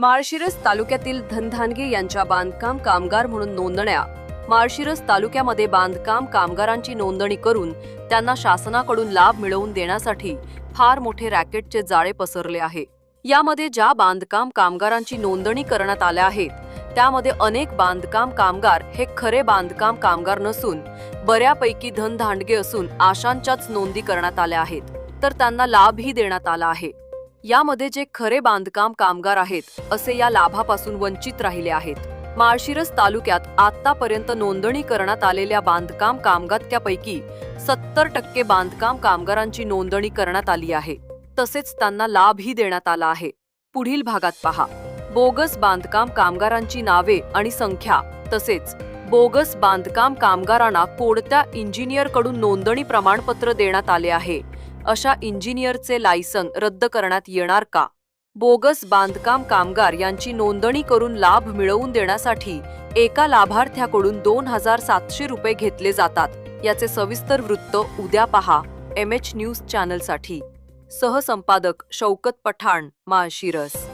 माळशिरस तालुक्यातील धनधानगे यांच्या बांधकाम कामगार म्हणून नोंदण्या माळशिरस तालुक्यामध्ये बांधकाम कामगारांची नोंदणी करून त्यांना शासनाकडून लाभ मिळवून देण्यासाठी फार मोठे रॅकेटचे जाळे पसरले आहे. यामध्ये ज्या बांधकाम कामगारांची नोंदणी करण्यात आल्या आहेत त्यामध्ये अनेक बांधकाम कामगार हे खरे बांधकाम कामगार नसून बऱ्यापैकी धनधांडगे असून आशांच्याच नोंदी करण्यात आल्या आहेत. तर त्यांना लाभही देण्यात आला आहे. यामध्ये जे खरे बांधकाम कामगार आहेत असे या लाभापासून वंचित राहिले आहेत. माळशिरस तालुक्यात आतापर्यंत नोंदणी करण्यात आलेल्या बांधकाम कामगात्यापैकी सत्तर टक्के बांधकाम कामगारांची नोंदणी करण्यात आली आहे. तसेच त्यांना लाभही देण्यात आला आहे. पुढील भागात पहा. बोगस बांधकाम कामगारांची नावे आणि संख्या तसेच बोगस बांधकाम कामगारांना कोणत्या इंजिनियरकडून नोंदणी प्रमाणपत्र देण्यात आले आहे अशा इंजिनियरचे लायसन रद्द करण्यात येणार का? बोगस बांधकाम कामगार यांची नोंदणी करून लाभ मिळवून देण्यासाठी एका लाभार्थ्याकडून दोन हजार सातशे रुपये घेतले जातात. याचे सविस्तर वृत्त उद्या पहा. एम एच न्यूज चॅनलसाठी. सहसंपादक शौकत पठाण माळशिरस.